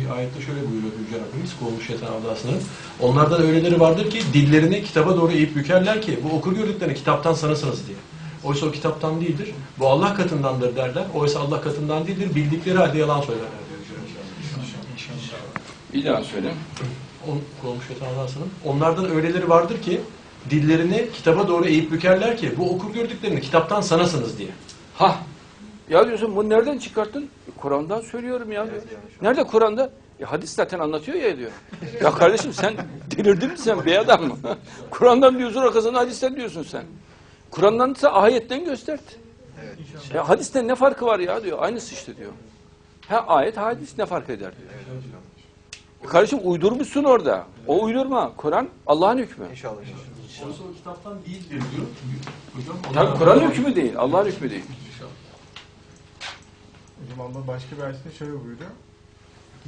Bir ayette şöyle buyuruyor Yüce Rabbimiz kovmuş şeytan avlasının. Onlardan öyleleri vardır ki dillerini kitaba doğru eğip bükerler ki bu okur gördüklerini kitaptan sanırsınız diye. Oysa o kitaptan değildir. Bu Allah katındandır derler. Oysa Allah katından değildir. Bildikleri halde yalan söylerler diyor. Bir daha söyle. On, kovmuş şeytan avlasının. Onlardan öyleleri vardır ki dillerini kitaba doğru eğip bükerler ki bu okur gördüklerini kitaptan sanasınız diye. Ha. Ya diyorsun bunu nereden çıkarttın? E, Kur'an'dan söylüyorum ya diyor. Nerede Kur'an'da? E, hadis zaten anlatıyor ya diyor. Ya kardeşim sen delirdin mi sen bir adam mı? Kur'an'dan diyorsun arkasından hadisten diyorsun sen. Kur'an'dan ise ayetten göstert. Ya hadisten ne farkı var ya diyor. Aynısı işte diyor. Ha ayet hadis ne fark eder diyor. E, kardeşim uydurmuşsun orada. O uydurma. Kur'an Allah'ın hükmü. İnşallah. Oysa o kitaptan değildir diyor. Hocam, Tabii Kur'an hükmü değil. Allah'ın hükmü değil. Hocam Allah başka bir ayetinde şöyle buyuruyor.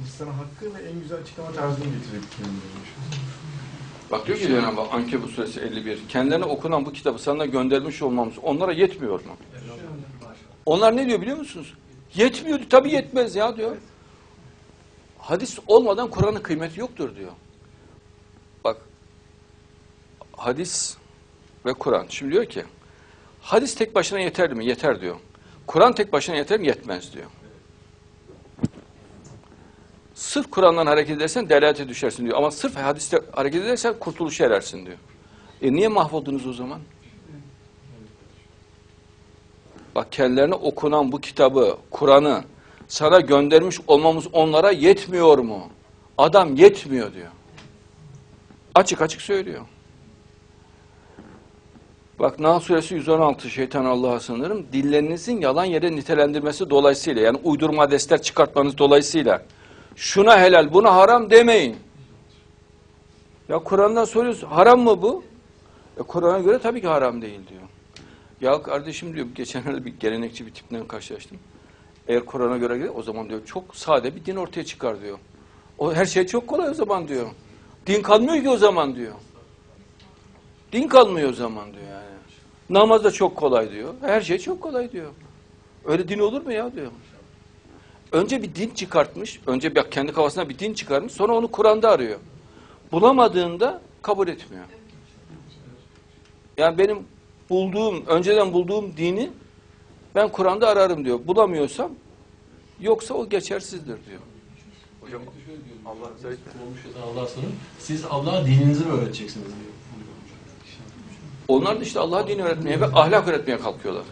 İnsanın hakkı ve en güzel açıklama tarzını getirecek demiş. Bak diyor ki Cenab-ı Hak Ankebut suresi 51. Kendilerine okunan bu kitabı sana göndermiş olmamız onlara yetmiyor mu? Onlar ne diyor biliyor musunuz? Yetmiyor. Tabii yetmez ya diyor. Hadis olmadan Kur'an'ın kıymeti yoktur diyor. Bak hadis ve Kur'an. Şimdi diyor ki hadis tek başına yeterli mi? Yeter diyor. Kur'an tek başına yeter mi? Yetmez diyor. Sırf Kur'an'dan hareket edersen delalete düşersin diyor. Ama sırf hadiste hareket edersen kurtuluşa erersin diyor. E niye mahvoldunuz o zaman? Bak kendilerine okunan bu kitabı, Kur'an'ı sana göndermiş olmamız onlara yetmiyor mu? Adam yetmiyor diyor. Açık açık söylüyor. Bak Nahl suresi 116 şeytan Allah'a sınırım. Dillerinizin yalan yere nitelendirmesi dolayısıyla yani uydurma hadisler çıkartmanız dolayısıyla şuna helal buna haram demeyin. Ya Kur'an'dan soruyoruz haram mı bu? E, Kur'an'a göre tabii ki haram değil diyor. Ya kardeşim diyor geçenlerde bir gelenekçi bir tipten karşılaştım. Eğer Kur'an'a göre göre o zaman diyor çok sade bir din ortaya çıkar diyor. O her şey çok kolay o zaman diyor. Din kalmıyor ki o zaman diyor. Din kalmıyor o zaman diyor yani. Namaz da çok kolay diyor. Her şey çok kolay diyor. Öyle din olur mu ya diyor. Önce bir din çıkartmış. Önce bir kendi kafasına bir din çıkarmış. Sonra onu Kur'an'da arıyor. Bulamadığında kabul etmiyor. Yani benim bulduğum, önceden bulduğum dini ben Kur'an'da ararım diyor. Bulamıyorsam yoksa o geçersizdir diyor. Hocam Allah şeytan avlasının. Siz Allah'a dininizi mi öğreteceksiniz diyor. Onlar da işte Allah'a din öğretmeye ve ahlak öğretmeye kalkıyorlar.